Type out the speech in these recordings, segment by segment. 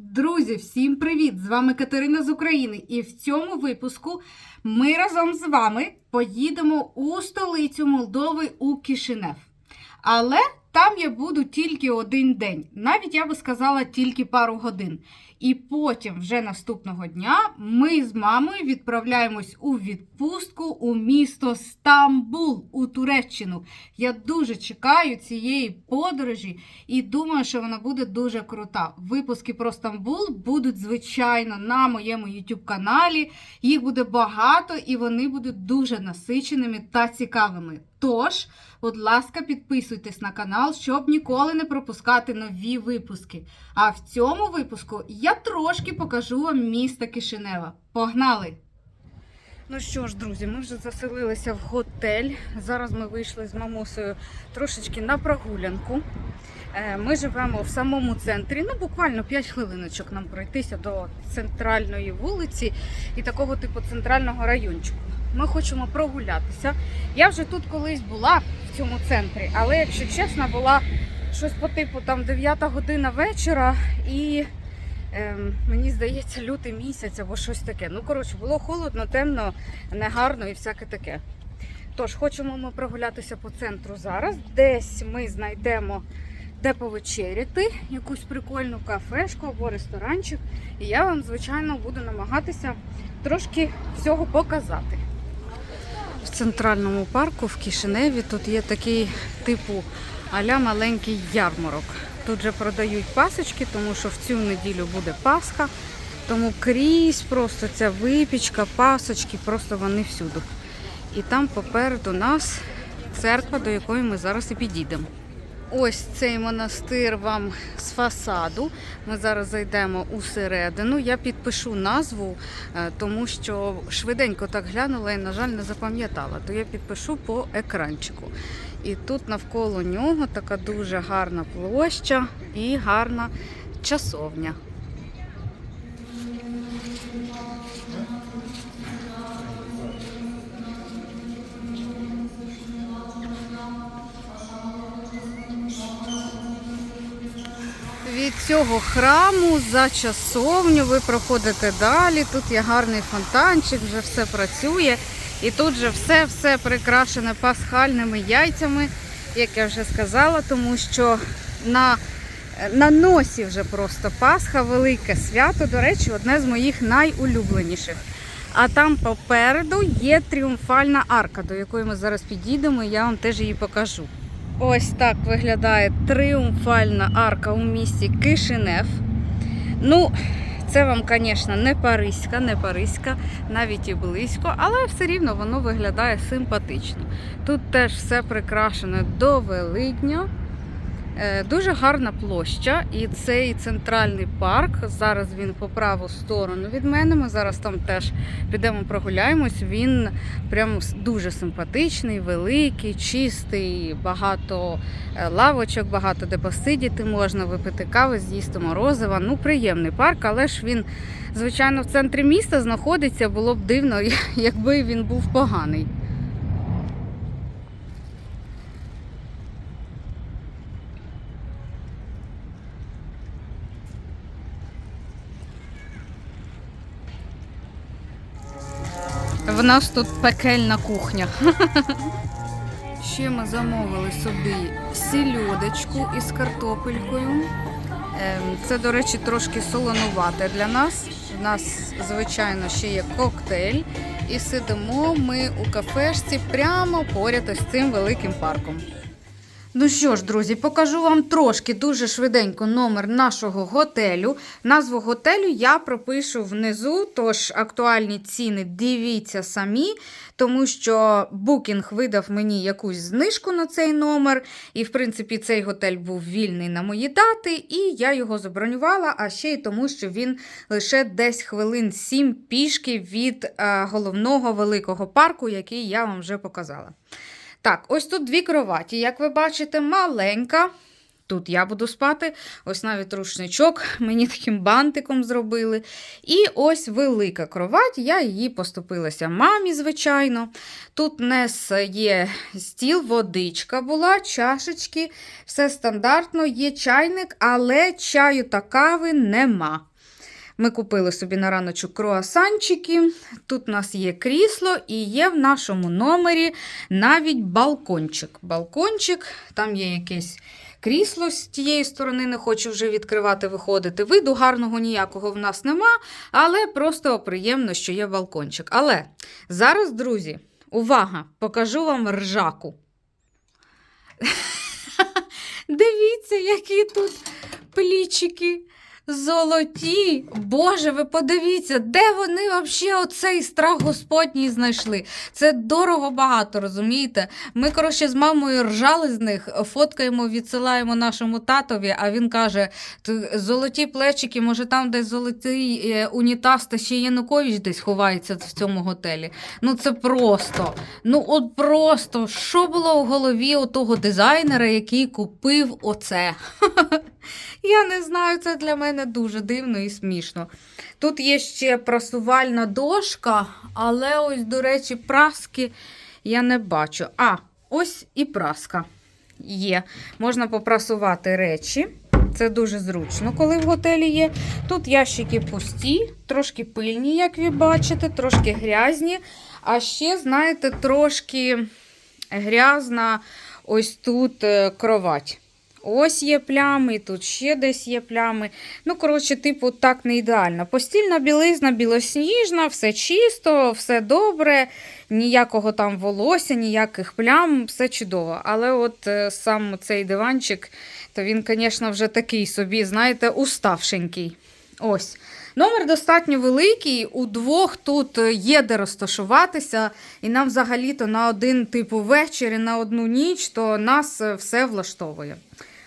Друзі, всім привіт! З вами Катерина з України. І в цьому випуску ми разом з вами поїдемо у столицю Молдови у Кишинев. Але там я буду тільки один день, навіть я би сказала тільки пару годин. І потім, вже наступного дня, ми з мамою відправляємось у відпустку у місто Стамбул у Туреччину. Я дуже чекаю цієї подорожі і думаю, що вона буде дуже крута. Випуски про Стамбул будуть, звичайно, на моєму YouTube каналі. Їх буде багато і вони будуть дуже насиченими та цікавими. Тож, будь ласка, підписуйтесь на канал, щоб ніколи не пропускати нові випуски. А в цьому випуску я трошки покажу вам місто Кишинева. Погнали! Ну що ж, друзі, ми вже заселилися в готель. Зараз ми вийшли з мамусею трошечки на прогулянку. Е, Ми живемо в самому центрі, ну буквально 5 хвилиночок нам пройтися до центральної вулиці і такого типу центрального райончику. Ми хочемо прогулятися. Я вже тут колись була в цьому центрі, але якщо чесно, була щось по типу там 9 година вечора і ем, мені здається, лютий місяць або щось таке. Ну, коротше, було холодно, темно, негарно і всяке таке. Тож, хочемо ми прогулятися по центру зараз. Десь ми знайдемо де повечеряти, якусь прикольну кафешку або ресторанчик. І я вам, звичайно, буду намагатися трошки всього показати. В центральному парку в Кишиневі тут є такий типу аля маленький ярмарок. Тут же продають пасочки, тому що в цю неділю буде Пасха. Тому крізь просто ця випічка, пасочки, просто вони всюди. І там попереду нас церква, до якої ми зараз і підійдемо. Ось цей монастир вам з фасаду. Ми зараз зайдемо усередину. Я підпишу назву, е, тому що швиденько так глянула і, на жаль, не запам'ятала. То я підпишу по екранчику. І тут навколо нього така дуже гарна площа і гарна часовня. Цього храму за часовню ви проходите далі. Тут є гарний фонтанчик, вже все працює. І тут же все-все прикрашене пасхальними яйцями, як я вже сказала, тому що на, на носі вже просто Пасха, велике свято. До речі, одне з моїх найулюбленіших. А там попереду є тріумфальна арка, до якої ми зараз підійдемо, і я вам теж її покажу. Ось так виглядає тріумфальна арка у місті Кишинев. Ну, це вам, звісно, не Паризька, не Паризька, навіть і близько, але все рівно воно виглядає симпатично. Тут теж все прикрашено до Великдня. Е, Дуже гарна площа, і цей центральний парк. Зараз він по праву сторону від мене. Ми зараз там теж підемо прогуляємось. Він прям дуже симпатичний, великий, чистий, багато е, лавочок, багато де посидіти можна, випити кави, з'їсти морозива. Ну, приємний парк, але ж він, звичайно, в центрі міста знаходиться. Було б дивно, якби він був поганий. В нас тут пекельна кухня. Ще ми замовили собі сільодочку із картопелькою. Ем, Це, до речі, трошки солонувате для нас. У нас, звичайно, ще є коктейль. І сидимо ми у кафешці прямо поряд із цим великим парком. Ну що ж, друзі, покажу вам трошки дуже швиденько номер нашого готелю. Назву готелю я пропишу внизу, тож актуальні ціни дивіться самі, тому що Booking видав мені якусь знижку на цей номер. І, в принципі, цей готель був вільний на мої дати, і я його забронювала, а ще й тому, що він лише десь хвилин 7 пішки від е, головного великого парку, який я вам вже показала. Так, ось тут дві кроваті. Як ви бачите, маленька. Тут я буду спати. Ось навіть рушничок мені таким бантиком зробили. І ось велика кровать. Я її поступилася мамі, звичайно. Тут нес є стіл, водичка була, чашечки, все стандартно, є чайник, але чаю та кави нема. Ми купили собі на раночок круасанчики. Тут у нас є крісло і є в нашому номері навіть балкончик. Балкончик, там є якесь крісло з тієї сторони, не хочу вже відкривати, виходити. Виду гарного ніякого в нас нема, але просто приємно, що є балкончик. Але зараз, друзі, увага! Покажу вам ржаку. Дивіться, які тут плічики. Золоті, Боже, ви подивіться, де вони взагалі оцей страх Господній знайшли. Це дорого багато, розумієте? Ми, коротше, з мамою ржали з них, фоткаємо, відсилаємо нашому татові, а він каже: золоті плечики, може там десь золотий е, унітаз, та ще Янукович десь ховається в цьому готелі. Ну це просто. Ну, от просто, що було в голові того дизайнера, який купив оце? Я не знаю, це для мене дуже дивно і смішно. Тут є ще прасувальна дошка, але ось, до речі, праски я не бачу. А, ось і праска є. Можна попрасувати речі. Це дуже зручно, коли в готелі є. Тут ящики пусті, трошки пильні, як ви бачите, трошки грязні. А ще, знаєте, трошки грязна ось тут е, кровать. Ось є плями, тут ще десь є плями. Ну, коротше, типу, так не ідеально. Постільна білизна білосніжна, все чисто, все добре, ніякого там волосся, ніяких плям, все чудово. Але от е, сам цей диванчик, то він, звісно, вже такий собі, знаєте, уставшенький. Ось. Номер достатньо великий, у двох тут є де розташуватися, і нам взагалі-то на один типу вечір і на одну ніч, то нас е, все влаштовує.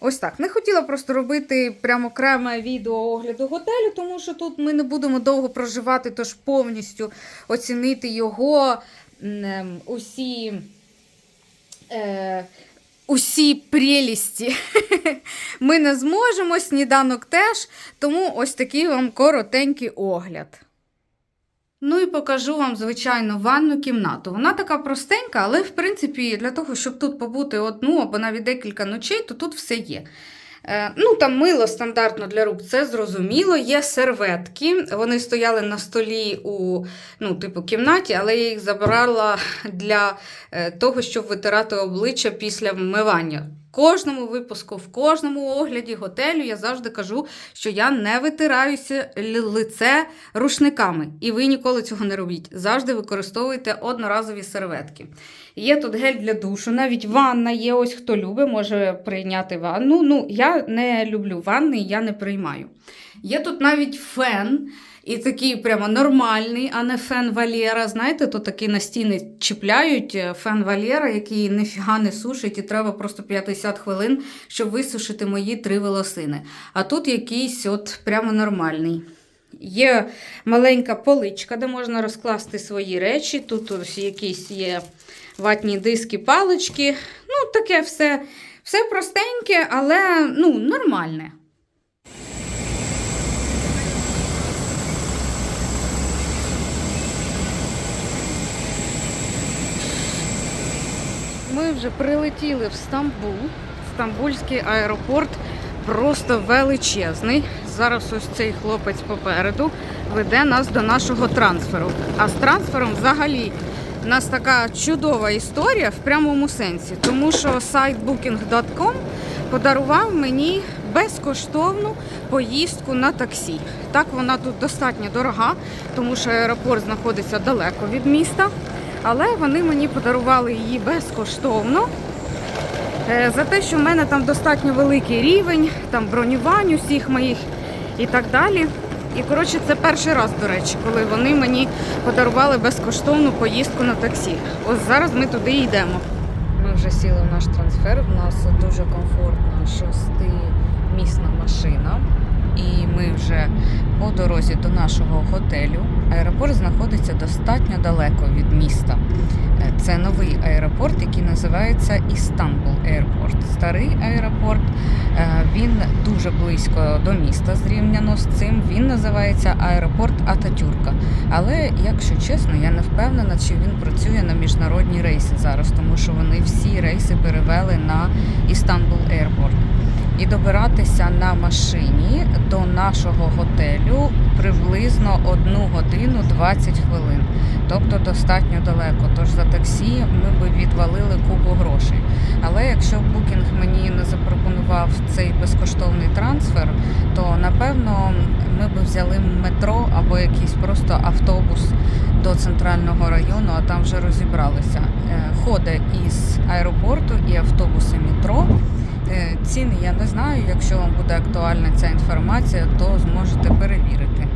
Ось так. Не хотіла просто робити прямо окреме відео огляду готелю, тому що тут ми не будемо довго проживати, тож повністю оцінити його ем, усі. Е, Усі прелісті ми не зможемо, сніданок теж, тому ось такий вам коротенький огляд. Ну і покажу вам, звичайно, ванну кімнату. Вона така простенька, але, в принципі, для того, щоб тут побути одну або навіть декілька ночей, то тут все є. Е, Ну, там мило стандартно для рук, це зрозуміло. Є серветки. Вони стояли на столі у ну, типу, кімнаті, але я їх забрала для е, того, щоб витирати обличчя після вмивання. Кожному випуску, в кожному огляді готелю я завжди кажу, що я не витираюся лице рушниками. І ви ніколи цього не робіть. Завжди використовуйте одноразові серветки. Є тут гель для душу, навіть ванна є. Ось хто любить, може прийняти ванну. Ну, я не люблю ванни, я не приймаю. Є тут навіть фен. І такий прямо нормальний, а не фен Валєра. Знаєте, то такі на стіни чіпляють е, фен Валєра, який ніфіга не сушить, і треба просто 50 хвилин, щоб висушити мої три волосини. А тут якийсь от прямо нормальний. Є маленька поличка, де можна розкласти свої речі. Тут ось якісь є ватні диски, палички. Ну, таке все, все простеньке, але ну, нормальне. Ми вже прилетіли в Стамбул. Стамбульський аеропорт просто величезний. Зараз ось цей хлопець попереду веде нас до нашого трансферу. А з трансфером взагалі у нас така чудова історія в прямому сенсі, тому що сайт booking.com подарував мені безкоштовну поїздку на таксі. Так, вона тут достатньо дорога, тому що аеропорт знаходиться далеко від міста. Але вони мені подарували її безкоштовно. Е, За те, що в мене там достатньо великий рівень, там бронювань усіх моїх і так далі. І коротше, це перший раз, до речі, коли вони мені подарували безкоштовну поїздку на таксі. Ось зараз ми туди йдемо. Ми вже сіли в наш трансфер. У нас дуже комфортна шестимісна машина. І ми вже по дорозі до нашого готелю. Аеропорт знаходиться достатньо далеко від міста. Е, Це новий аеропорт, який називається Істанбул Аеропорт. Старий аеропорт. е, Він дуже близько до міста зрівняно з цим. Він називається аеропорт Ататюрка. Але, якщо чесно, я не впевнена, чи він працює на міжнародні рейси зараз, тому що вони всі рейси перевели на Істанбул Аеропорт. І добиратися на машині до нашого готелю приблизно 1 годину 20 хвилин. Тобто достатньо далеко. Тож за таксі ми би відвалили купу грошей. Але якщо Букінг мені не запропонував цей безкоштовний трансфер, то напевно ми би взяли метро або якийсь просто автобус до центрального району, а там вже розібралися. Е, Ходить із аеропорту і автобуси метро. Е, Ціни я не знаю. Якщо вам буде актуальна ця інформація, то зможете перевірити.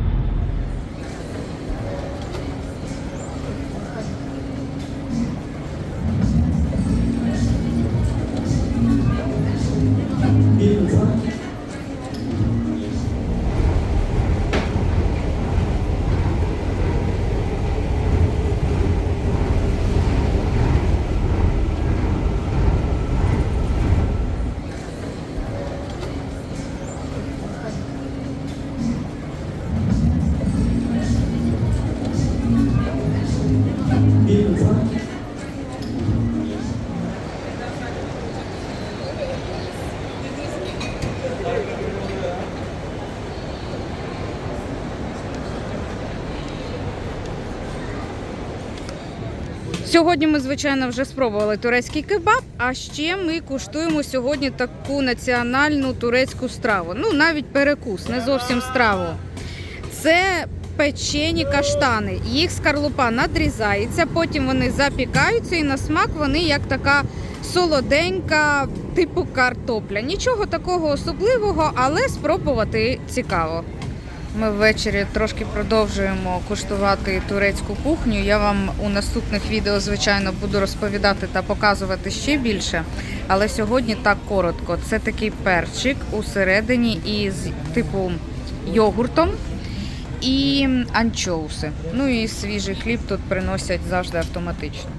Сьогодні ми, звичайно, вже спробували турецький кебаб, а ще ми куштуємо сьогодні таку національну турецьку страву. Ну, навіть перекус, не зовсім страву. Це печені каштани. Їх скарлупа надрізається, потім вони запікаються, і на смак вони як така солоденька, типу картопля. Нічого такого особливого, але спробувати цікаво. Ми ввечері трошки продовжуємо куштувати турецьку кухню. Я вам у наступних відео, звичайно, буду розповідати та показувати ще більше. Але сьогодні так коротко. Це такий перчик усередині із типу йогуртом і анчоуси. Ну і свіжий хліб тут приносять завжди автоматично.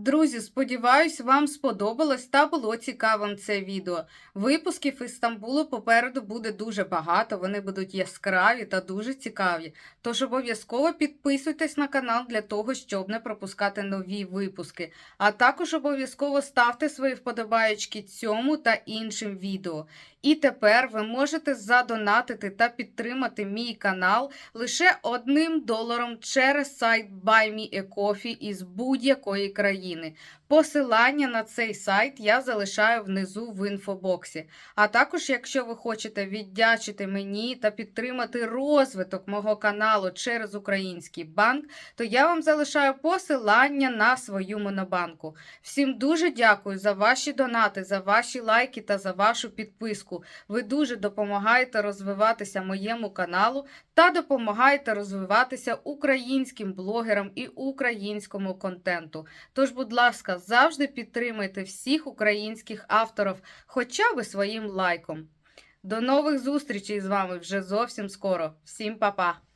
Друзі, сподіваюсь, вам сподобалось та було цікавим це відео. Випусків із Стамбулу попереду буде дуже багато, вони будуть яскраві та дуже цікаві. Тож обов'язково підписуйтесь на канал для того, щоб не пропускати нові випуски. А також обов'язково ставте свої вподобаєчки цьому та іншим відео. І тепер ви можете задонатити та підтримати мій канал лише одним доларом через сайт BuyMeACoffee із будь-якої країни. Посилання на цей сайт я залишаю внизу в інфобоксі. А також, якщо ви хочете віддячити мені та підтримати розвиток мого каналу через український банк, то я вам залишаю посилання на свою монобанку. Всім дуже дякую за ваші донати, за ваші лайки та за вашу підписку. Ви дуже допомагаєте розвиватися моєму каналу та допомагаєте розвиватися українським блогерам і українському контенту. Тож, будь ласка, завжди підтримайте всіх українських авторів хоча б своїм лайком. До нових зустрічей з вами вже зовсім скоро. Всім па-па!